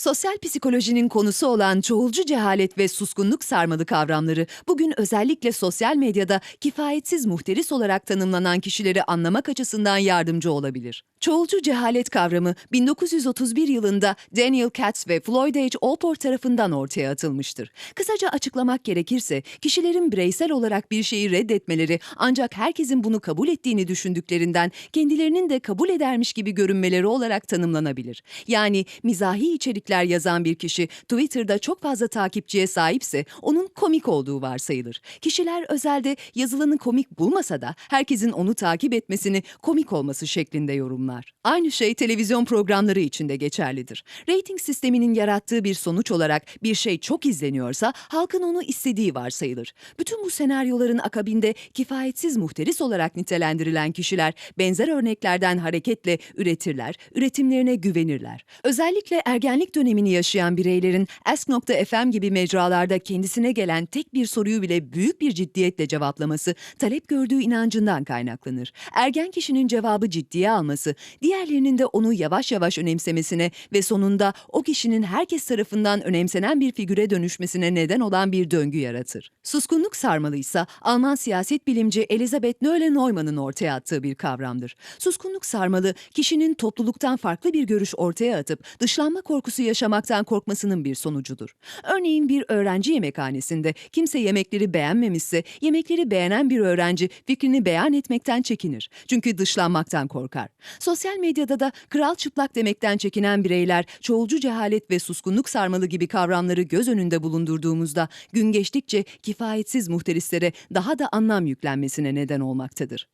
Sosyal psikolojinin konusu olan çoğulcu cehalet ve suskunluk sarmalı kavramları bugün özellikle sosyal medyada kifayetsiz muhteris olarak tanımlanan kişileri anlamak açısından yardımcı olabilir. Çoğulcu cehalet kavramı 1931 yılında Daniel Katz ve Floyd H. Allport tarafından ortaya atılmıştır. Kısaca açıklamak gerekirse kişilerin bireysel olarak bir şeyi reddetmeleri ancak herkesin bunu kabul ettiğini düşündüklerinden kendilerinin de kabul edermiş gibi görünmeleri olarak tanımlanabilir. Yani mizahi içerikler yazan bir kişi Twitter'da çok fazla takipçiye sahipse onun komik olduğu varsayılır. Kişiler özelde yazılanı komik bulmasa da herkesin onu takip etmesini komik olması şeklinde yorumlar. Aynı şey televizyon programları için de geçerlidir. Rating sisteminin yarattığı bir sonuç olarak bir şey çok izleniyorsa halkın onu istediği varsayılır. Bütün bu senaryoların akabinde kifayetsiz muhteris olarak nitelendirilen kişiler benzer örneklerden hareketle üretirler, üretimlerine güvenirler. Özellikle ergenlik dönemini yaşayan bireylerin Ask.fm gibi mecralarda kendisine gelen tek bir soruyu bile büyük bir ciddiyetle cevaplaması talep gördüğü inancından kaynaklanır. Ergen kişinin cevabı ciddiye alması, diğerlerinin de onu yavaş yavaş önemsemesine ve sonunda o kişinin herkes tarafından önemsenen bir figüre dönüşmesine neden olan bir döngü yaratır. Suskunluk sarmalıysa Alman siyaset bilimci Elisabeth Noelle-Neumann'ın ortaya attığı bir kavramdır. Suskunluk sarmalı, kişinin topluluktan farklı bir görüş ortaya atıp dışlanma korkusu yaşamaktan korkmasının bir sonucudur. Örneğin bir öğrenci yemekhanesinde kimse yemekleri beğenmemişse yemekleri beğenen bir öğrenci fikrini beyan etmekten çekinir. Çünkü dışlanmaktan korkar. Sosyal medyada da kral çıplak demekten çekinen bireyler çoğulcu cehalet ve suskunluk sarmalı gibi kavramları göz önünde bulundurduğumuzda gün geçtikçe kifayetsiz muhterislere daha da anlam yüklenmesine neden olmaktadır.